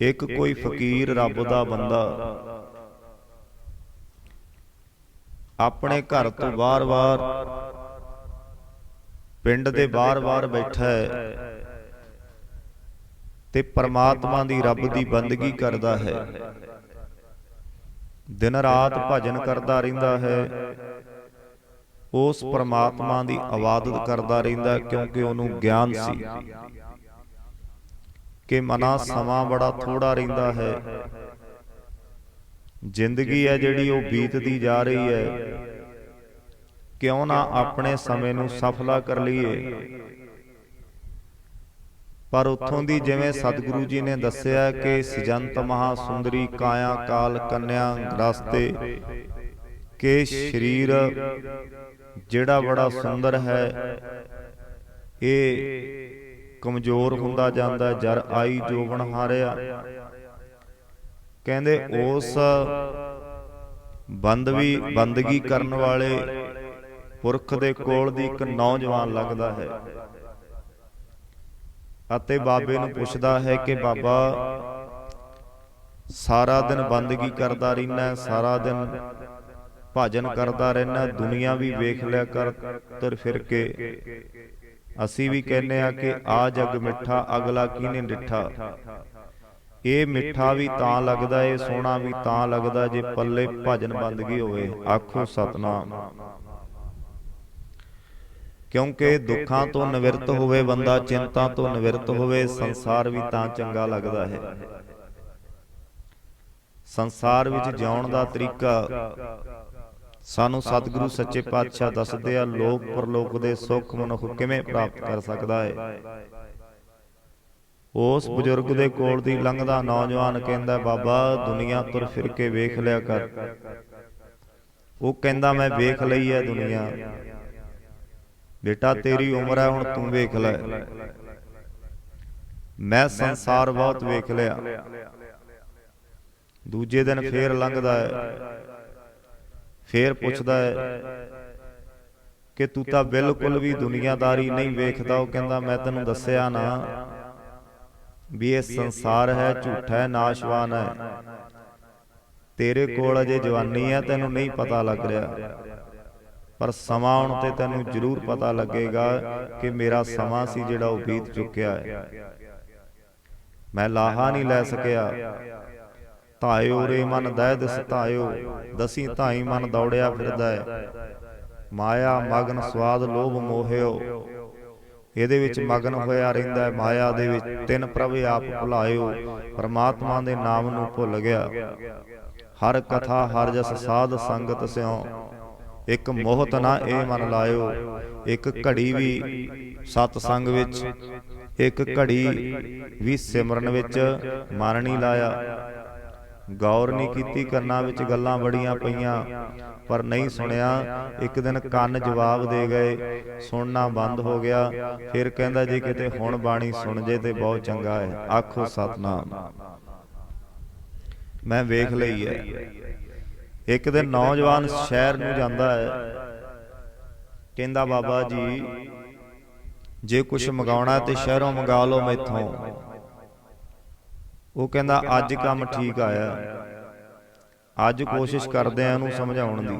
ਇੱਕ ਕੋਈ ਫਕੀਰ ਰੱਬ ਦਾ ਬੰਦਾ। ਆਪਣੇ ਘਰ ਤੋਂ ਬਾਰ-ਬਾਰ, ਪਿੰਡ ਦੇ ਬਾਰ-ਬਾਰ ਬੈਠਾ ਹੈ ਤੇ ਪਰਮਾਤਮਾ ਦੀ ਰੱਬ ਦੀ ਬੰਦਗੀ ਕਰਦਾ ਹੈ। ਦਿਨ ਰਾਤ ਭਜਨ ਕਰਦਾ ਰਹਿੰਦਾ ਹੈ। ਉਸ ਪਰਮਾਤਮਾ ਦੀ ਇਬਾਦਤ ਕਰਦਾ ਰਹਿੰਦਾ ਕਿਉਂਕਿ ਉਹਨੂੰ ਗਿਆਨ ਸੀ। ਕਿ ਮਨਾ ਸਮਾਂ ਬੜਾ ਥੋੜਾ ਰਹਿੰਦਾ ਹੈ। ਜ਼ਿੰਦਗੀ ਹੈ ਜਿਹੜੀ ਉਹ ਬੀਤਦੀ ਜਾ ਰਹੀ ਹੈ। ਕਿਉਂ ਨਾ ਆਪਣੇ ਸਮੇਂ ਨੂੰ ਸਫਲਾ ਕਰ ਲਈਏ। ਪਰ ਉੱਥੋਂ ਦੀ ਜਿਵੇਂ ਸਤਿਗੁਰੂ ਜੀ ਨੇ ਦੱਸਿਆ ਕਿ ਸਿਜੰਤ ਮਹਾ ਸੁੰਦਰੀ ਕਾਇਆ ਕਾਲ ਕੰਨਿਆ ਗ੍ਰਸਤੇ ਕਿ ਸਰੀਰ ਜਿਹੜਾ ਬੜਾ ਸੁੰਦਰ ਹੈ, ਇਹ ਕਮਜ਼ੋਰ ਹੁੰਦਾ ਜਾਂਦਾ ਜਰ ਆਈ ਜੋਬਨ ਹਾਰਿਆ। ਕਹਿੰਦੇ ਉਸ ਬੰਦਵੀ ਬੰਦਗੀ ਕਰਨ ਵਾਲੇ ਪੁਰਖ ਦੇ ਕੋਲ ਦੀ ਇੱਕ ਨੌਜਵਾਨ ਲੱਗਦਾ ਹੈ। ਅਤੇ ਬਾਬੇ ਨੂੰ ਪੁੱਛਦਾ ਹੈ ਕਿ ਬਾਬਾ, ਸਾਰਾ ਦਿਨ ਬੰਦਗੀ ਕਰਦਾ ਰਹਿਣਾ ਸਾਰਾ ਦਿਨ ਭਜਨ ਕਰਦਾ ਰਹਿਣਾ ਦੁਨੀਆ ਵੀ ਵੇਖ ਲਿਆ ਕਰ ਤੁਰ ਫਿਰ ਕੇ। ਅਸੀਂ ਵੀ ਕਹਿੰਨੇ ਆ ਕਿ ਆ ਜਗ ਮਿੱਠਾ ਅਗਲਾ ਕੀਨੇ ਡਿੱਠਾ? ਇਹ ਮਿੱਠਾ ਵੀ ਤਾਂ ਲੱਗਦਾ ਏ ਸੋਹਣਾ ਵੀ ਤਾਂ ਲੱਗਦਾ ਜੇ ਪੱਲੇ ਭਜਨ ਬੰਦਗੀ ਹੋਵੇ। ਆਖੋ ਸਤਨਾਮ। ਕਿਉਂਕਿ ਦੁੱਖਾਂ ਤੋਂ ਨਿਵਰਤ ਹੋਵੇ ਬੰਦਾ ਚਿੰਤਾ ਤੋਂ ਨਿਵਰਤ ਹੋਵੇ ਸੰਸਾਰ ਵੀ ਤਾਂ ਚੰਗਾ ਲੱਗਦਾ ਹੈ। ਸੰਸਾਰ ਵਿੱਚ ਜਿਉਣ ਦਾ ਤਰੀਕਾ ਸਾਨੂੰ ਸਤਿਗੁਰੂ ਸੱਚੇ ਪਾਤਸ਼ਾਹ ਦੱਸਦੇ ਆ ਲੋਕ ਪਰਲੋਕ ਦੇ ਸੁੱਖ ਮਨੁੱਖ ਕਿਵੇਂ ਪ੍ਰਾਪਤ ਕਰ ਸਕਦਾ ਹੈ ਉਸ ਬਜ਼ੁਰਗ ਦੇ ਕੋਲ ਦੀ ਲੰਘਦਾ ਨੌਜਵਾਨ ਕਹਿੰਦਾ ਬਾਬਾ ਦੁਨੀਆ ਤੁਰ ਫਿਰ ਕੇ ਵੇਖ ਲਿਆ ਕਰ। ਉਹ ਕਹਿੰਦਾ ਮੈਂ ਵੇਖ ਲਈ ਹੈ ਦੁਨੀਆ। ਬੇਟਾ ਤੇਰੀ ਉਮਰ ਹੈ ਹੁਣ ਤੂੰ ਵੇਖ ਲੈ। ਮੈਂ ਸੰਸਾਰ ਬਹੁਤ ਵੇਖ ਲਿਆ। ਦੂਜੇ ਦਿਨ ਫੇਰ ਲੰਘਦਾ ਹੈ। ਫੇਰ ਪੁੱਛਦਾ ਹੈ ਕਿ ਤੂੰ ਤਾਂ ਬਿਲਕੁਲ ਵੀ ਦੁਨੀਆਦਾਰੀ ਨਹੀਂ ਵੇਖਦਾ ਉਹ ਕਹਿੰਦਾ ਮੈਂ ਤੈਨੂੰ ਦੱਸਿਆ ਨਾ ਵੀ ਇਹ ਸੰਸਾਰ ਹੈ ਝੂਠਾ ਹੈ ਨਾਸ਼ਵਾਨ ਹੈ। ਤੇਰੇ ਕੋਲ ਅਜੇ ਜਵਾਨੀ ਹੈ ਤੈਨੂੰ ਨਹੀਂ ਪਤਾ ਲੱਗ ਰਿਹਾ। ਪਰ ਸਮਾਂ ਆਉਣ ਤੇ ਤੈਨੂੰ ਜ਼ਰੂਰ ਪਤਾ ਲੱਗੇਗਾ ਕਿ ਮੇਰਾ ਸਮਾਂ ਸੀ ਜਿਹੜਾ ਉਹ ਬੀਤ ਚੁੱਕਿਆ ਹੈ। ਮੈਂ ਲਾਹਾ ਨਹੀਂ ਲੈ ਸਕਿਆ। ਧਾਇਓ ਰੇ ਮਨ ਦਇ ਦਿਸ ਧਾਇਓ ਦਸੀ ਧਾਈ ਮਨ ਦੌੜਿਆ ਫਿਰਦਾ। ਹੈ ਮਾਇਆ ਮਗਨ ਸਵਾਦ ਲੋਭ ਮੋਹਿਓ ਇਹਦੇ ਵਿੱਚ ਮਗਨ ਹੋਇਆ ਰਹਿੰਦਾ ਹੈ ਮਾਇਆ ਦੇ ਵਿੱਚ ਤਿੰਨ ਪ੍ਰਭ ਆਪ ਭੁਲਾਇਓ ਪਰਮਾਤਮਾ ਦੇ ਨਾਮ ਨੂੰ ਭੁੱਲ ਗਿਆ। ਹਰ ਕਥਾ ਹਰ ਜਸ ਸਾਧ ਸੰਗਤ ਸਿਉ। ਇੱਕ ਮੋਹਤ ਨਾ ਇਹ ਮਨ ਲਾਇਓ। ਇੱਕ ਘੜੀ ਵੀ ਸਤ ਸੰਗ ਵਿੱਚ। ਇੱਕ ਘੜੀ ਵੀ ਸਿਮਰਨ ਵਿੱਚ ਮਨ ਨਹੀਂ ਲਾਇਆ। ਗੌਰ ਨਹੀਂ ਕੀਤੀ ਕੰਨਾਂ ਵਿੱਚ ਗੱਲਾਂ ਬੜੀਆਂ ਪਈਆਂ ਪਰ ਨਹੀਂ ਸੁਣਿਆ। ਇੱਕ ਦਿਨ ਕੰਨ ਜਵਾਬ ਦੇ ਗਏ ਸੁਣਨਾ ਬੰਦ ਹੋ ਗਿਆ। ਫਿਰ ਕਹਿੰਦਾ ਜੇ ਕਿਤੇ ਹੁਣ ਬਾਣੀ ਸੁਣ ਜੇ ਤੇ ਬਹੁਤ ਚੰਗਾ ਹੈ। ਆਖੋ ਸਤਨਾਮ। ਮੈਂ ਵੇਖ ਲਈ ਹੈ। ਇੱਕ ਦਿਨ ਨੌਜਵਾਨ ਸ਼ਹਿਰ ਨੂੰ ਜਾਂਦਾ ਹੈ। ਕਹਿੰਦਾ ਬਾਬਾ ਜੀ ਜੇ ਕੁਝ ਮੰਗਾਉਣਾ ਤੇ ਸ਼ਹਿਰੋਂ ਮੰਗਾ ਲਓ ਮੈਥੋਂ। ਉਹ ਕਹਿੰਦਾ ਅੱਜ ਕੰਮ ਠੀਕ ਆਇਆ। ਅੱਜ ਕੋਸ਼ਿਸ਼ ਕਰਦੇ ਆ ਇਹਨੂੰ ਸਮਝਾਉਣ ਦੀ।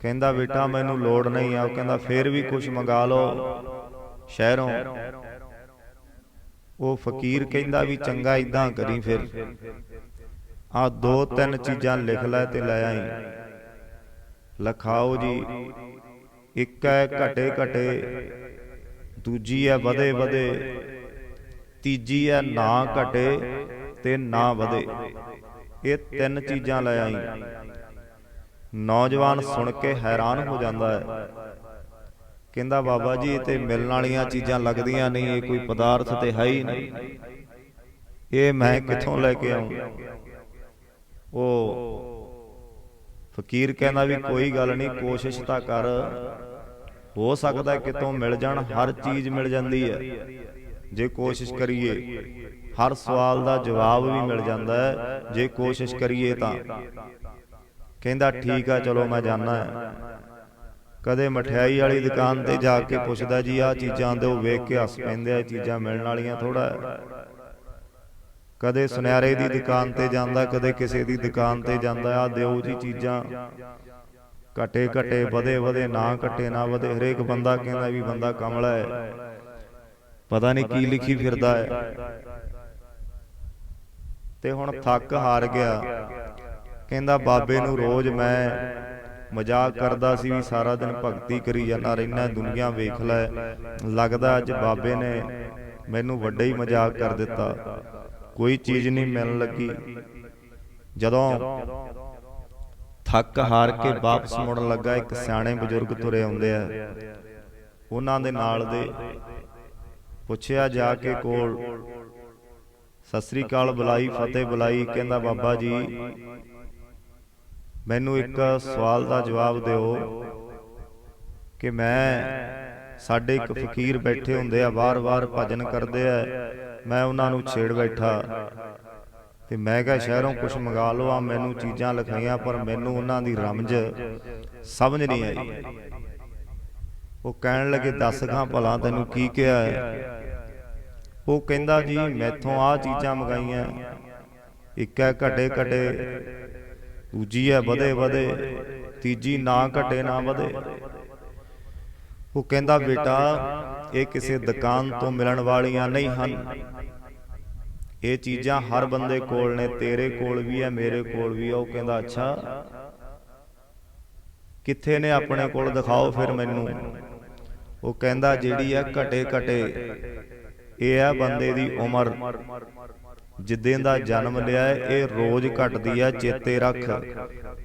ਕਹਿੰਦਾ ਬੇਟਾ ਮੈਨੂੰ ਲੋੜ ਨਹੀਂ ਆ। ਉਹ ਕਹਿੰਦਾ ਫੇਰ ਵੀ ਕੁਝ ਮੰਗਾ ਲਓ ਸ਼ਹਿਰੋਂ। ਉਹ ਫਕੀਰ ਕਹਿੰਦਾ ਵੀ ਚੰਗਾ ਇਦਾਂ ਕਰੀ ਫਿਰ। ਆ ਦੋ ਤਿੰਨ ਚੀਜ਼ਾਂ ਲਿਖ ਲੈ ਤੇ ਲੈ ਆਈ। ਲਖਾਓ ਜੀ। ਇੱਕ ਹੈ ਘਟੇ ਘਟੇ ਦੂਜੀ ਹੈ ਵਧੇ ਵਧੇ। ਤੀਜੀ ਹੈ ਨਾ ਘਟੇ ਤੇ ਨਾ ਵਧੇ। ਇਹ ਤਿੰਨ ਚੀਜ਼ਾਂ ਲੈ ਆਈ ਨੌਜਵਾਨ ਸੁਣ ਕੇ ਹੈਰਾਨ ਹੋ ਜਾਂਦਾ ਹੈ ਕਹਿੰਦਾ ਬਾਬਾ ਜੀ ਇਹ ਤੇ ਮਿਲਣ ਵਾਲੀਆਂ ਚੀਜ਼ਾਂ ਲੱਗਦੀਆਂ ਨਹੀਂ ਇਹ ਕੋਈ ਪਦਾਰਥ ਤੇ ਹੈ ਹੀ ਨਹੀਂ। ਇਹ ਮੈਂ ਕਿੱਥੋਂ ਲੈ ਕੇ ਆਉਂ ਉਹ ਫਕੀਰ ਕਹਿੰਦਾ ਵੀ ਕੋਈ ਗੱਲ ਨਹੀਂ ਕੋਸ਼ਿਸ਼ ਤਾਂ ਕਰ। ਹੋ ਸਕਦਾ ਕਿਤੋਂ ਮਿਲ ਜਾਣ ਹਰ ਚੀਜ਼ ਮਿਲ ਜਾਂਦੀ ਹੈ। ਜੇ ਕੋਸ਼ਿਸ਼ ਕਰੀਏ, ਹਰ ਸਵਾਲ ਦਾ ਜਵਾਬ ਵੀ ਮਿਲ ਜਾਂਦਾ ਹੈ, ਜੇ ਕੋਸ਼ਿਸ਼ ਕਰੀਏ ਤਾਂ। ਕਹਿੰਦਾ, ਠੀਕ ਆ, ਚਲੋ ਮੈਂ ਜਾਣਾ ਹੈ। ਕਦੇ ਮਠਿਆਈ ਵਾਲੀ ਦੁਕਾਨ ਤੇ ਜਾ ਕੇ ਪੁੱਛਦਾ, ਜੀ, ਆਹ ਚੀਜ਼ਾਂ ਦੇ ਉਹ ਵੇਖ ਕੇ ਹੱਸ ਪੈਂਦੇ ਆ ਚੀਜ਼ਾਂ ਮਿਲਣ ਵਾਲੀਆਂ ਥੋੜਾ ਕਦੇ ਸੁਨਿਆਰੇ ਦੀ ਦੁਕਾਨ ਤੇ ਜਾਂਦਾ, ਕਦੇ ਕਿਸੇ ਦੀ ਦੁਕਾਨ ਤੇ ਜਾਂਦਾ ਆ ਦਿਓ ਜੀ ਚੀਜ਼ਾਂ। ਘਟੇ ਘਟੇ, ਵਧੇ ਵਧੇ, ਨਾ ਘਟੇ ਨਾ ਵਧੇ, ਹਰੇਕ ਬੰਦਾ ਕਹਿੰਦਾ ਵੀ ਬੰਦਾ ਕਮਲਾ ਹੈ। ਪਤਾ ਨਹੀਂ ਕੀ ਲਿਖੀ ਫਿਰਦਾ ਹੈ। ਤੇ ਹੁਣ ਥੱਕ ਹਾਰ ਗਿਆ। ਕਹਿੰਦਾ ਬਾਬੇ ਨੂੰ ਰੋਜ਼ ਮੈਂ ਮਜ਼ਾਕ ਕਰਦਾ ਸੀ ਵੀ ਸਾਰਾ ਦਿਨ ਭਗਤੀ ਕਰੀ ਜਾਂਦਾ ਰਹਿਣਾ ਦੁਨੀਆ ਵੇਖ ਲੈ। ਲੱਗਦਾ ਅੱਜ ਬਾਬੇ ਨੇ ਮੈਨੂੰ ਵੱਡਾ ਹੀ ਮਜ਼ਾਕ ਕਰ ਦਿੱਤਾ। ਕੋਈ ਚੀਜ਼ ਨਹੀਂ ਮਿਲਣ ਲੱਗੀ। ਜਦੋਂ ਥੱਕ ਹਾਰ ਕੇ ਵਾਪਸ ਮੁੜਨ ਲੱਗਾ ਇੱਕ ਸਿਆਣੇ ਬਜ਼ੁਰਗ ਤੁਰੇ ਆਉਂਦੇ ਆ। ਉਹਨਾਂ ਦੇ ਨਾਲ ਦੇ ਪੁੱਛਿਆ ਜਾ ਕੇ ਕੋਲ ਸਤਿ ਸ੍ਰੀ ਅਕਾਲ ਬੁਲਾਈ ਫਤਿਹ ਬੁਲਾਈ ਕਹਿੰਦਾ ਬਾਬਾ ਜੀ। ਮੈਨੂੰ ਇੱਕ ਸਵਾਲ ਦਾ ਜਵਾਬ ਦਿਓ ਕਿ ਮੈਂ ਸਾਡੇ ਇੱਕ ਫਕੀਰ ਬੈਠੇ ਹੁੰਦੇ ਆ ਵਾਰ-ਵਾਰ ਭਜਨ ਕਰਦੇ ਆ। ਮੈਂ ਉਹਨਾਂ ਨੂੰ ਛੇੜ ਬੈਠਾ। ਤੇ ਮੈਂ ਕਿਹਾ ਸ਼ਹਿਰੋਂ ਕੁਝ ਮੰਗਾ ਲਓ ਆ ਮੈਨੂੰ ਚੀਜ਼ਾਂ ਲਿਖਾਈਆਂ ਪਰ ਮੈਨੂੰ ਉਹਨਾਂ ਦੀ ਰਮਜ ਸਮਝ ਨਹੀਂ ਆਈ। ਉਹ ਕਹਿਣ ਲੱਗੇ ਦੱਸ ਖਾਂ ਭਲਾ ਤੈਨੂੰ ਕੀ ਕਿਹਾ ਹੈ? ਉਹ ਕਹਿੰਦਾ ਜੀ ਮੈਥੋਂ ਆ ਚੀਜ਼ਾਂ ਮੰਗਾਈਆਂ। ਇੱਕ ਹੈ ਘਟੇ ਘਟੇ ਦੂਜੀ ਹੈ ਵਧੇ ਵਧੇ ਤੀਜੀ ਨਾ ਘਟੇ ਨਾ ਵਧੇ। ਉਹ ਕਹਿੰਦਾ ਬੇਟਾ ਇਹ ਕਿਸੇ ਦੁਕਾਨ ਤੋਂ ਮਿਲਣ ਵਾਲੀਆਂ ਨਹੀਂ ਹਨ। ਇਹ ਚੀਜ਼ਾਂ ਹਰ ਬੰਦੇ ਕੋਲ ਨੇ ਤੇਰੇ ਕੋਲ ਵੀ ਹੈ ਮੇਰੇ ਕੋਲ ਵੀ ਹੈ। ਉਹ ਕਹਿੰਦਾ ਅੱਛਾ ਕਿੱਥੇ ਨੇ ਆਪਣੇ ਕੋਲ ਦਿਖਾਓ ਫਿਰ ਮੈਨੂੰ। ਉਹ ਕਹਿੰਦਾ ਜਿਹੜੀ ਹੈ ਘਟੇ ਘਟੇ। ਇਹ ਹੈ ਬੰਦੇ ਦੀ ਉਮਰ। ਜਿੱਦਾਂ ਦਾ ਜਨਮ ਲਿਆ ਇਹ ਰੋਜ਼ ਘਟਦੀ ਹੈ ਚੇਤੇ ਰੱਖ।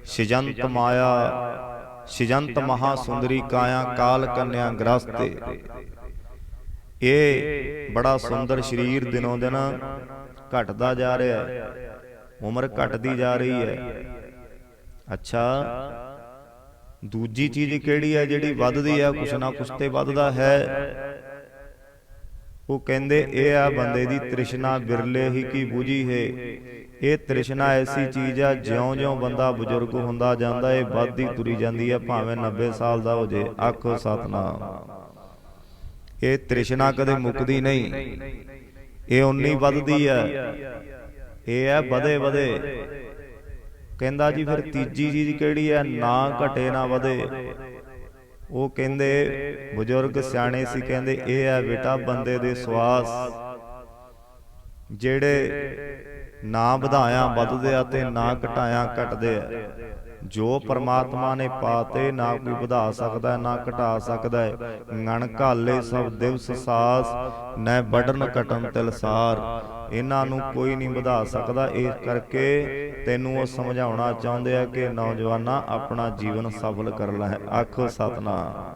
ਸਿਜੰਤ ਮਾਇਆ ਸਿਜੰਤ ਮਹਾ ਸੁੰਦਰੀ ਕਾਇਆ ਕਾਲ ਕੰਨਿਆ ਗ੍ਰਸਤੇ ਇਹ ਬੜਾ ਸੁੰਦਰ ਸਰੀਰ ਦਿਨੋਂ ਦਿਨ ਘਟਦਾ ਜਾ ਰਿਹਾ ਹੈ। ਉਮਰ ਘਟਦੀ ਜਾ ਰਹੀ ਹੈ। ਅੱਛਾ। ਦੂਜੀ ਚੀਜ਼ ਕਿਹੜੀ ਹੈ ਜਿਹੜੀ ਵੱਧਦੀ ਹੈ ਕੁਛ ਨਾ ਕੁਛ ਤੇ ਵੱਧਦਾ ਹੈ। ਉਹ ਕਹਿੰਦੇ, ਇਹ ਆ ਬੰਦੇ ਦੀ ਤ੍ਰਿਸ਼ਨਾ ਬਿਰਲੇ ਹੀ ਕੀ ਬੁਝੀ ਹੈ? ਇਹ ਤ੍ਰਿਸ਼ਨਾ ਐਸੀ ਚੀਜ਼ ਆ, ਜਿਉਂ-ਜਿਉਂ ਬੰਦਾ ਬਜ਼ੁਰਗ ਹੁੰਦਾ ਜਾਂਦਾ, ਇਹ ਵੱਧਦੀ ਤੁਰੀ ਜਾਂਦੀ ਹੈ ਭਾਵੇਂ 90 ਸਾਲ ਦਾ ਹੋ ਜੇ ਆਖੋ ਸਤਨਾਮ। ਇਹ ਤ੍ਰਿਸ਼ਨਾ ਕਦੇ ਮੁੱਕਦੀ ਨਹੀਂ। ਇਹ ਉਨੀ ਵੱਧਦੀ ਹੈ ਇਹ ਹੈ ਵਧੇ ਵਧੇ ਕਹਿੰਦਾ ਜੀ ਫਿਰ ਤੀਜੀ ਚੀਜ਼ ਕਿਹੜੀ ਹੈ? ਨਾ ਘਟੇ ਨਾ ਵਧੇ। ਉਹ ਕਹਿੰਦੇ ਬਜ਼ੁਰਗ ਸਿਆਣੇ ਸੀ ਕਹਿੰਦੇ ਇਹ ਹੈ ਬੇਟਾ ਬੰਦੇ ਦੇ ਸਵਾਸ। ਜਿਹੜੇ ਨਾ ਵਧਾਇਆ ਵੱਧਦੇ ਆ ਤੇ ਨਾ ਘਟਾਇਆ ਘਟਦੇ ਆ। ਜੋ ਪਰਮਾਤਮਾ ਨੇ ਪਾਤੇ ਨਾ ਕੋਈ ਵਧਾ ਸਕਦਾ ਨਾ ਘਟਾ ਸਕਦਾ ਹੈ। ngਣ ਘਾਲੇ ਸਭ ਦਿਵਸ ਸਾਸ ਨੈ ਬੜਨ ਕਟਨ ਤਿਲਸਾਰ ਇਹਨਾਂ ਨੂੰ ਕੋਈ ਨਹੀਂ ਵਧਾ ਸਕਦਾ। ਇਸ ਕਰਕੇ ਤੈਨੂੰ ਉਹ ਸਮਝਾਉਣਾ ਚਾਹੁੰਦੇ ਆ ਕਿ ਨੌਜਵਾਨਾ ਆਪਣਾ ਜੀਵਨ ਸਫਲ ਕਰ ਲੈ। ਆਖੋ ਸਤਨਾਮ।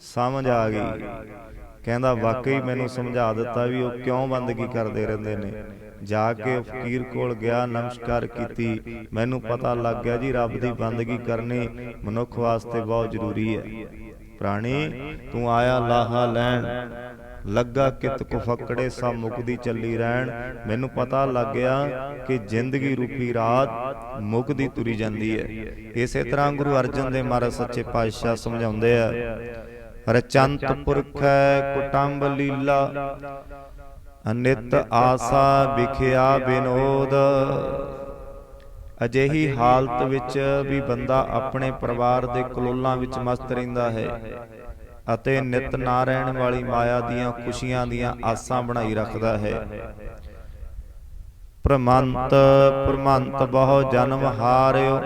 ਸਮਝ ਆ ਗਈ। ਕਹਿੰਦਾ ਵਾਕਈ ਮੈਨੂੰ ਸਮਝਾ ਦਿੱਤਾ ਵੀ ਉਹ ਕਿਉਂ ਬੰਦਗੀ ਕਰਦੇ ਰਹਿੰਦੇ ਨੇ। ਜਾ ਕੇ ਫਕੀਰ ਕੋਲ ਗਿਆ, ਨਮਸਕਾਰ ਕੀਤੀ। ਮੈਨੂੰ ਪਤਾ ਲੱਗ ਗਿਆ ਜੀ, ਰੱਬ ਦੀ ਬੰਦਗੀ ਕਰਨੀ ਮਨੁੱਖ ਵਾਸਤੇ ਬਹੁਤ ਜ਼ਰੂਰੀ ਹੈ। ਪ੍ਰਾਣੀ, ਤੂੰ ਆਇਆ ਲਾਹਾ ਲੈਣ। ਲੱਗਾ ਕਿਤ ਕੋ ਫਕੜੇ ਸਭ ਮੁਕਦੀ ਚੱਲੀ ਰਹਿਣ। ਮੈਨੂੰ ਪਤਾ ਲੱਗ ਗਿਆ ਕਿ ਜ਼ਿੰਦਗੀ ਰੂਪੀ ਰਾਤ ਮੁਕਦੀ ਤੁਰੀ ਜਾਂਦੀ ਹੈ। ਇਸੇ ਤਰ੍ਹਾਂ ਗੁਰੂ ਅਰਜਨ ਦੇ ਮਹਾਰਾਜ ਸੱਚੇ ਪਾਤਸ਼ਾਹ ਸਮਝਾਉਂਦੇ ਆ, ਰਚੰਤ ਪੁਰਖੈ ਕੁਟੰਬ ਲੀਲਾ। ਅਨਿਤ ਆਸਾ ਵਿਖਿਆ ਬਿਨੋਦ ਅਜਿਹੀ ਹਾਲਤ ਵਿੱਚ ਵੀ ਬੰਦਾ ਆਪਣੇ ਪਰਿਵਾਰ ਦੇ ਕਲੋਲਾਂ ਵਿੱਚ ਮਸਤ ਰਹਿੰਦਾ ਹੈ। ਅਤੇ ਨਿਤ ਨਾ ਰਹਿਣ ਵਾਲੀ ਮਾਇਆ ਦੀਆਂ ਖੁਸ਼ੀਆਂ ਦੀਆਂ ਆਸਾਂ ਬਣਾਈ ਰੱਖਦਾ ਹੈ। ਪ੍ਰਮੰਤ ਪ੍ਰਮੰਤ ਬਹੁ ਜਨਮ ਹਾਰਿਓ।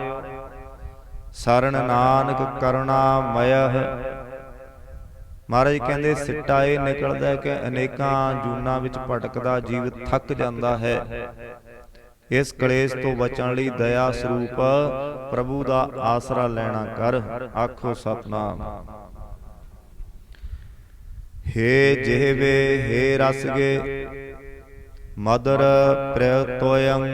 ਸਰਣ ਨਾਨਕ ਕਰੁਣਾ ਮਯਹ। ਮਹਾਰਾਜ ਕਹਿੰਦੇ ਸਿੱਟਾ ਇਹ ਨਿਕਲਦਾ ਕਿ ਅਨੇਕਾਂ ਜੂਨਾਂ ਵਿੱਚ ਭਟਕਦਾ ਜੀਵ ਥੱਕ ਜਾਂਦਾ ਹੈ। ਇਸ ਕਲੇਸ਼ ਤੋਂ ਬਚਣ ਲਈ ਦਇਆ ਸਰੂਪ ਪ੍ਰਭੂ ਦਾ ਆਸਰਾ ਲੈਣਾ ਕਰ। ਆਖੋ ਸਤਨਾਮ। ਹੇ ਜਿਹਵੇ ਹੇ ਰਸਗੇ ਮਦਰ ਪ੍ਰਯਤੋਯੰ।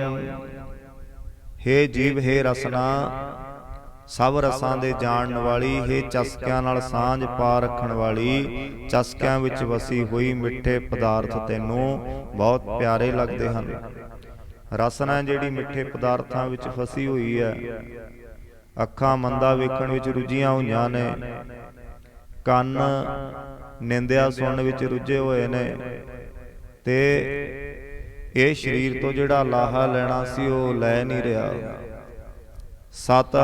ਹੇ ਜੀਵ ਹੇ ਰਸਨਾ। ਸਭ ਰਸਾਂ ਦੇ ਜਾਣਨ ਵਾਲੀ, ਹੇ ਚਸਕਿਆਂ ਨਾਲ ਸਾਂਝ ਪਾ ਰੱਖਣ ਵਾਲੀ, ਚਸਕਿਆਂ ਵਿੱਚ ਵਸੀ ਹੋਈ ਮਿੱਠੇ ਪਦਾਰਥ ਤੈਨੂੰ ਬਹੁਤ ਪਿਆਰੇ ਲੱਗਦੇ ਹਨ। ਰਸਨਾ ਜਿਹੜੀ ਮਿੱਠੇ ਪਦਾਰਥਾਂ ਵਿੱਚ ਫਸੀ ਹੋਈ ਹੈ, ਅੱਖਾਂ ਮੰਦਾ ਵੇਖਣ ਵਿੱਚ ਰੁੱਝੀਆਂ ਹੋਈਆਂ ਨੇ, ਕੰਨ ਨਿੰਦਿਆ ਸੁਣਨ ਵਿੱਚ ਰੁੱਝੇ ਹੋਏ ਨੇ, ਤੇ ਇਹ ਸਰੀਰ ਤੋਂ ਜਿਹੜਾ ਲਾਹਾ ਲੈਣਾ ਸੀ ਉਹ ਲੈ ਨਹੀਂ ਰਿਹਾ। ਸਤ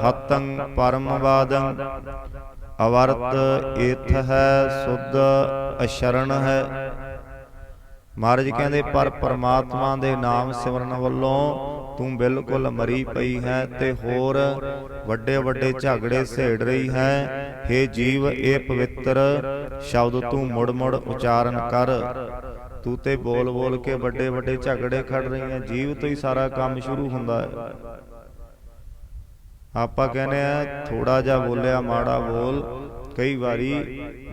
ਹਤੰ ਪਰਮਵਾਦੰ ਅਵਰਤ ਇਥ ਹੈ ਸੁਧ ਅਸ਼ਰਣ ਹੈ। ਮਹਾਰਾਜ ਕਹਿੰਦੇ, ਪਰ ਪਰਮਾਤਮਾ ਦੇ ਨਾਮ ਸਿਮਰਨ ਵੱਲੋਂ ਤੂੰ ਬਿਲਕੁਲ ਮਰੀ ਪਈ ਹੈ ਤੇ ਹੋਰ ਵੱਡੇ ਵੱਡੇ ਝਗੜੇ ਸੇੜ ਰਹੀ ਹੈ। हे ਜੀਵ, ਇਹ ਪਵਿੱਤਰ ਸ਼ਬਦ ਤੂੰ ਮੁੜ ਮੁੜ ਉਚਾਰਨ ਕਰ। ਤੂੰ ਤੇ ਬੋਲ ਬੋਲ ਕੇ ਵੱਡੇ ਵੱਡੇ ਝਗੜੇ ਖੜ ਰਹੀ ਹੈ ਜੀਵ ਤੋਂ ਹੀ ਸਾਰਾ ਕੰਮ ਸ਼ੁਰੂ ਹੁੰਦਾ ਹੈ। ਆਪਾਂ ਕਹਿੰਦੇ ਆ ਥੋੜਾ ਜਿਹਾ ਬੋਲਿਆ ਮਾੜਾ ਬੋਲ ਕਈ ਵਾਰੀ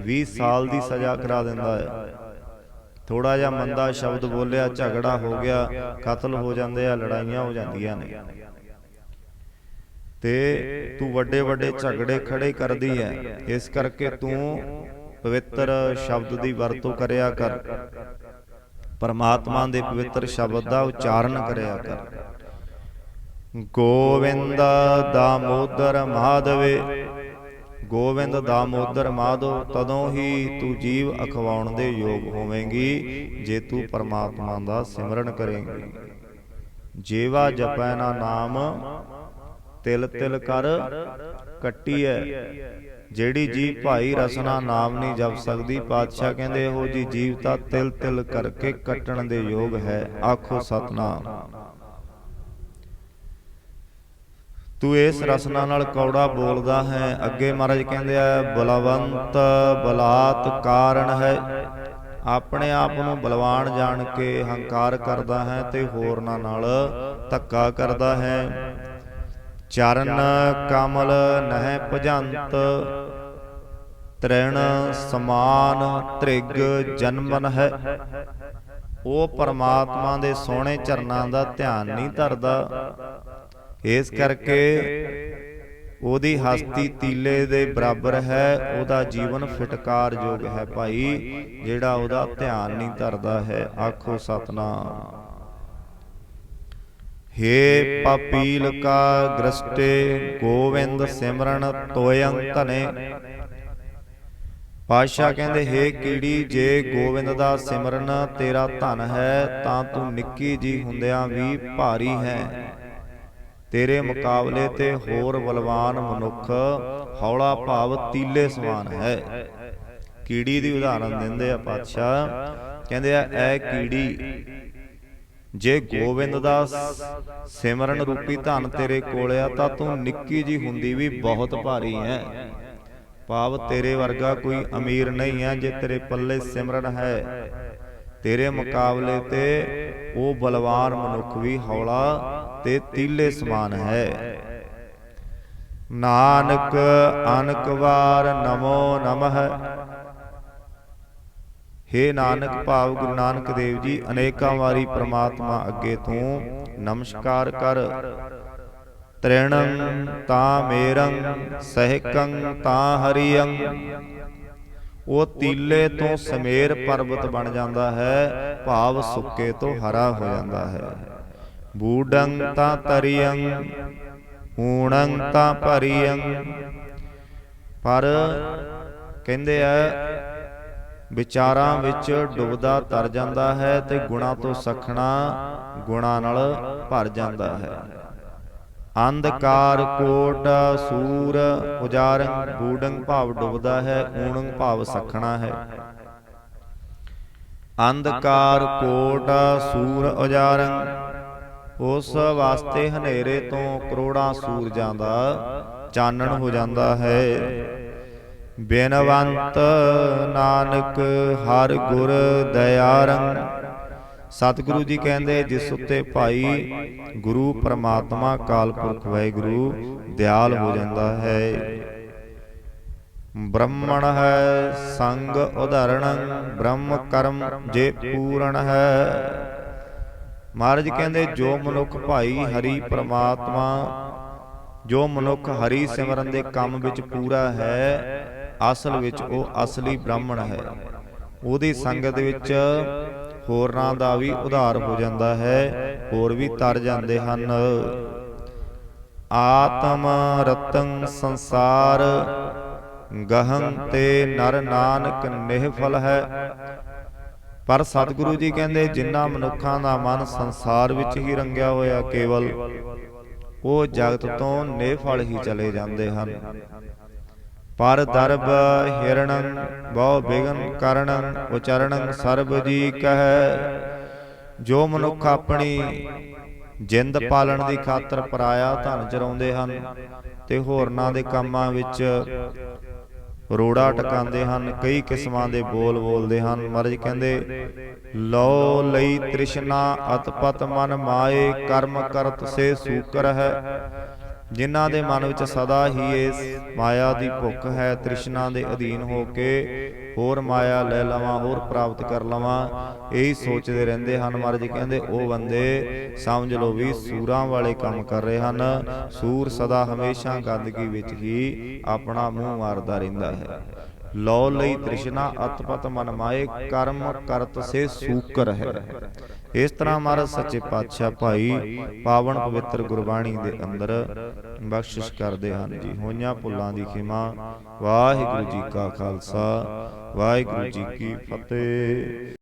20 ਸਾਲ ਦੀ ਸਜ਼ਾ ਕਰਾ ਦਿੰਦਾ ਹੈ। ਥੋੜਾ ਜਿਹਾ ਮੰਦਾ ਸ਼ਬਦ ਬੋਲਿਆ ਝਗੜਾ ਹੋ ਗਿਆ ਕਤਲ ਹੋ ਜਾਂਦੇ ਆ ਲੜਾਈਆਂ ਹੋ ਜਾਂਦੀਆਂ ਨੇ। ਤੇ ਤੂੰ ਵੱਡੇ ਵੱਡੇ ਝਗੜੇ ਖੜੇ ਕਰਦੀ ਹੈ। ਇਸ ਕਰਕੇ ਤੂੰ ਪਵਿੱਤਰ ਸ਼ਬਦ ਦੀ ਵਰਤੋਂ ਕਰਿਆ ਕਰ। ਪਰਮਾਤਮਾ ਦੇ ਪਵਿੱਤਰ ਸ਼ਬਦ ਦਾ ਉਚਾਰਨ ਕਰਿਆ ਕਰ। ਗੋਵਿੰਦ ਦਾਮੋਦਰ ਮਾਧਵੇ। ਗੋਵਿੰਦ ਦਾਮੋਦਰ ਮਾਧੋ ਤਦੋਂ ਹੀ ਤੂੰ ਜੀਵ ਅਖਵਾਉਣ ਦੇ ਯੋਗ ਹੋਵੇਂਗੀ, ਜੇ ਤੂੰ ਪਰਮਾਤਮਾ ਦਾ ਸਿਮਰਨ ਕਰੇਂਗੀ। ਜੀਵਾ ਜਪੈ ਨਾ ਨਾਮ, ਤਿਲ ਤਿਲ ਕਰ ਕੱਟੀ ਹੈ ਜਿਹੜੀ ਜੀ ਭਾਈ ਰਸਨਾ ਨਾਮ ਨਹੀਂ ਜਪ ਸਕਦੀ, ਪਾਤਸ਼ਾਹ ਕਹਿੰਦੇ ਇਹੋ ਜੀ ਜੀਵ ਤਾਂ ਤਿਲ ਤਿਲ ਕਰਕੇ ਕੱਟਣ ਦੇ ਯੋਗ ਹੈ। ਆਖੋ ਸਤਨਾਮ। ਤੂੰ ਇਸ ਰਸਨਾ ਨਾਲ ਕੌੜਾ ਬੋਲਦਾ ਹੈ। ਅੱਗੇ ਮਹਾਰਾਜ ਕਹਿੰਦੇ ਆ, ਬਲਵੰਤ ਬਲਾਤ ਕਾਰਨ ਹੈ। ਆਪਣੇ ਆਪ ਨੂੰ ਬਲਵਾਨ ਜਾਣ ਕੇ ਹੰਕਾਰ ਕਰਦਾ ਹੈ ਤੇ ਹੋਰਨਾਂ ਨਾਲ ਧੱਕਾ ਕਰਦਾ ਹੈ। ਚਰਨ ਕਮਲ ਨਹਿ ਭਜੰਤ, ਤ੍ਰਿਣ ਸਮਾਨ ਤ੍ਰਿਗ ਜਨਮਨ ਹੈ। ਉਹ ਪਰਮਾਤਮਾ ਦੇ ਸੋਹਣੇ ਚਰਨਾਂ ਦਾ ਧਿਆਨ ਨਹੀਂ ਧਰਦਾ। ਇਸ ਕਰਕੇ ਉਹਦੀ ਹਸਤੀ ਤੀਲੇ ਦੇ ਬਰਾਬਰ ਹੈ, ਉਹਦਾ ਜੀਵਨ ਫਟਕਾਰਯੋਗ ਹੈ ਭਾਈ, ਜਿਹੜਾ ਉਹਦਾ ਧਿਆਨ ਨਹੀਂ ਧਰਦਾ ਹੈ। ਆਖੋ ਸਤਨਾਮ। ਹੇ ਪਾਪੀਲ ਕਾ ਗ੍ਰਸਟੇ, ਗੋਵਿੰਦ ਸਿਮਰਨ ਤੋਯੰ ਧਨੇ। ਪਾਸ਼ਾ ਕਹਿੰਦੇ, ਹੇ ਕੀੜੀ, ਜੇ ਗੋਵਿੰਦ ਦਾ ਸਿਮਰਨ ਤੇਰਾ ਧਨ ਹੈ, ਤਾਂ ਤੂੰ ਨਿੱਕੀ ਜੀ ਹੁੰਦਿਆਂ ਵੀ ਭਾਰੀ ਹੈ। ਤੇਰੇ ਮੁਕਾਬਲੇ ਤੇ ਹੋਰ ਬਲਵਾਨ ਮਨੁੱਖ ਹੌਲਾ ਭਾਵ ਤੀਲੇ ਸਮਾਨ ਹੈ। ਕੀੜੀ ਦੀ ਉਦਾਹਰਨ ਦਿੰਦੇ ਆ ਪਾਤਸ਼ਾਹ। ਕਹਿੰਦੇ ਆ ਐ ਕੀੜੀ ਜੇ ਗੋਬਿੰਦ ਦਾ ਸਿਮਰਨ ਰੂਪੀ ਧਨ ਤੇਰੇ ਕੋਲ ਆ ਤਾਂ ਤੂੰ ਨਿੱਕੀ ਜੀ ਹੁੰਦੀ ਵੀ ਬਹੁਤ ਭਾਰੀ ਹੈ। ਭਾਵ ਤੇਰੇ ਵਰਗਾ ਕੋਈ ਅਮੀਰ ਨਹੀਂ ਹੈ ਜੇ ਤੇਰੇ ਪੱਲੇ ਸਿਮਰਨ ਹੈ। ਤੇਰੇ ਮੁਕਾਬਲੇ ਤੇ ਉਹ ਬਲਵਾਨ ਮਨੁੱਖ ਵੀ ਹੌਲਾ ਤੇ ਤੀਲੇ ਸਮਾਨ ਹੈ। ਨਾਨਕ ਅਨਕ ਵਾਰ ਨਮੋ ਨਮః ਹੇ ਨਾਨਕ ਭਾਵ ਗੁਰੂ ਨਾਨਕ ਦੇਵ ਜੀ ਅਨੇਕਾਂ ਵਾਰੀ ਪ੍ਰਮਾਤਮਾ ਅੱਗੇ ਤੂੰ ਨਮਸਕਾਰ ਕਰ। ਤ੍ਰਿਣੰ ਤਾਂ ਮੇਰੰ ਸਹਿਕੰ ਤਾਂ ਹਰੀਯੰ। ਉਹ ਤੀਲੇ ਤੋਂ ਸਮੇਰ ਪਰਬਤ ਬਣ ਜਾਂਦਾ ਹੈ, ਭਾਵ ਸੁੱਕੇ ਤੋਂ ਹਰਾ ਹੋ ਜਾਂਦਾ ਹੈ। ਬੂਡੰ ਤਾਂ ਤਰੀਯੰ ਊਣੰ ਤਾਂ ਭਰੀਯੰ ਪਰ ਕਹਿੰਦੇ ਆ, ਵਿਚਾਰਾਂ ਵਿੱਚ ਡੁੱਬਦਾ ਤਰ ਜਾਂਦਾ ਹੈ ਤੇ ਗੁਣਾ ਤੋਂ ਸਖਣਾ ਗੁਣਾ ਨਾਲ ਭਰ ਜਾਂਦਾ ਹੈ। ਅੰਧਕਾਰ ਕੋਟ ਸੂਰ ਉਜਾਰੰ ਬੂਡੰ ਭਾਵ ਡੁੱਬਦਾ ਹੈ ਊਣੰ ਭਾਵ ਸਖਣਾ ਹੈ। ਅੰਧਕਾਰ ਕੋਟ ਸੂਰ ਉਜਾਰੰ ਉਸ ਵਾਸਤੇ ਹਨੇਰੇ ਤੋਂ ਕਰੋੜਾਂ ਸੂਰਜਾਂ ਦਾ ਚਾਨਣ ਹੋ ਜਾਂਦਾ ਹੈ। ਬੇਨਵੰਤ ਨਾਨਕ ਹਰ ਗੁਰ ਦਇਆਰੰ ਸਤਿਗੁਰੂ ਜੀ ਕਹਿੰਦੇ ਜਿਸ ਉੱਤੇ ਭਾਈ ਗੁਰੂ ਪਰਮਾਤਮਾ ਕਾਲ ਪੁਰਖ ਵਾਹਿਗੁਰੂ ਦਿਆਲ ਹੋ ਜਾਂਦਾ ਹੈ ਬ੍ਰਹਮਣ ਹੈ ਸੰਗ ਉਦਾਹਰਣ ਬ੍ਰਹਮ ਕਰਮ ਜੇ ਪੂਰਨ ਹੈ। ਮਹਾਰਾਜ ਕਹਿੰਦੇ ਜੋ ਮਨੁੱਖ ਭਾਈ ਹਰੀ ਪ੍ਰਮਾਤਮਾ ਜੋ ਮਨੁੱਖ ਹਰੀ ਸਿਮਰਨ ਦੇ ਕੰਮ ਵਿੱਚ ਪੂਰਾ ਹੈ ਅਸਲ ਵਿੱਚ ਉਹ ਅਸਲੀ ਬ੍ਰਾਹਮਣ ਹੈ। ਉਹਦੀ ਸੰਗਤ ਵਿੱਚ ਹੋਰਨਾਂ ਦਾ ਵੀ ਉਧਾਰ ਹੋ ਜਾਂਦਾ ਹੈ, ਹੋਰ ਵੀ ਤਰ ਜਾਂਦੇ ਹਨ। ਆਤਮ ਰਤੰ ਸੰਸਾਰ ਗਹੰ ਤੇ ਨਰ ਨਾਨਕ ਨਿਹਫਲ ਹੈ। ਪਰ ਸਤਿਗੁਰੂ ਜੀ ਕਹਿੰਦੇ ਜਿਨ੍ਹਾਂ ਮਨੁੱਖਾਂ ਦਾ ਮਨ ਸੰਸਾਰ ਵਿੱਚ ਹੀ ਰੰਗਿਆ ਹੋਇਆ ਕੇਵਲ, ਉਹ ਜਗਤ ਤੋਂ ਨੇਫਲ ਹੀ ਚਲੇ ਜਾਂਦੇ ਹਨ। ਪਰ ਦਰਬ ਹਿਰਣ ਬਹੁ ਬਿਗਨ ਕਰਨ, ਉਚਰਣੰ ਸਰਬ ਜੀ ਕਹੈ। ਜੋ ਮਨੁੱਖ ਆਪਣੀ ਜਿੰਦ ਪਾਲਣ ਦੀ ਖਾਤਰ ਪਰਾਇਆ ਧਨ ਚਰਾਉਂਦੇ ਹਨ, ਤੇ ਹੋਰਨਾਂ ਦੇ ਕੰਮਾਂ ਵਿੱਚ ਰੋੜਾ ਟਕਾਉਂਦੇ ਹਨ, ਕਈ ਕਿਸਮਾਂ ਦੇ ਬੋਲ ਬੋਲਦੇ ਹਨ। ਮਰਜ਼ ਕਹਿੰਦੇ ਲੋ ਲਈ ਤ੍ਰਿਸ਼ਨਾ ਅਤਪਤ ਮਨ ਮਾਏ, ਕਰਮ ਕਰਤ ਸੇ ਸੂਕਰ ਹੈ। ਜਿਨ੍ਹਾਂ ਦੇ ਮਨ ਵਿੱਚ ਸਦਾ ਹੀ ਇਸ ਮਾਇਆ ਦੀ ਭੁੱਖ ਹੈ, ਤ੍ਰਿਸ਼ਨਾ ਦੇ ਅਧੀਨ ਹੋ ਕੇ ਹੋਰ ਮਾਇਆ ਲੈ ਲਵਾਂ, ਹੋਰ ਪ੍ਰਾਪਤ ਕਰ ਲਵਾਂ, ਇਹੀ ਸੋਚਦੇ ਰਹਿੰਦੇ ਹਨ ਮਹਾਰਾਜ ਕਹਿੰਦੇ, ਉਹ ਬੰਦੇ ਸਮਝ ਲਓ ਵੀ ਸੂਰਾਂ ਵਾਲੇ ਕੰਮ ਕਰ ਰਹੇ ਹਨ, ਸੂਰ ਸਦਾ ਹਮੇਸ਼ਾ ਗੰਦਗੀ ਵਿੱਚ ਹੀ ਆਪਣਾ ਮੂੰਹ ਮਾਰਦਾ ਰਹਿੰਦਾ ਹੈ। ਲੋ ਲਈ ਤ੍ਰਿਸ਼ਨਾ ਅਤਪਤ ਮਨ ਮਾਏ, ਕਰਮ ਕਰਤ ਸੇ ਸੂਕਰ ਹੈ। ਇਸ ਤਰ੍ਹਾਂ ਮਹਾਰਾਜ ਸੱਚੇ ਪਾਤਸ਼ਾਹ ਭਾਈ ਪਾਵਨ ਪਵਿੱਤਰ ਗੁਰਬਾਣੀ ਦੇ ਅੰਦਰ ਬਖਸ਼ਿਸ਼ ਕਰਦੇ ਹਨ ਜੀ। ਹੋਈਆਂ ਭੁੱਲਾਂ ਦੀ ਖਿਮਾ। ਵਾਹਿਗੁਰੂ ਜੀ ਕਾ ਖਾਲਸਾ। ਵਾਹਿਗੁਰੂ ਜੀ ਕੀ ਫਤਿਹ।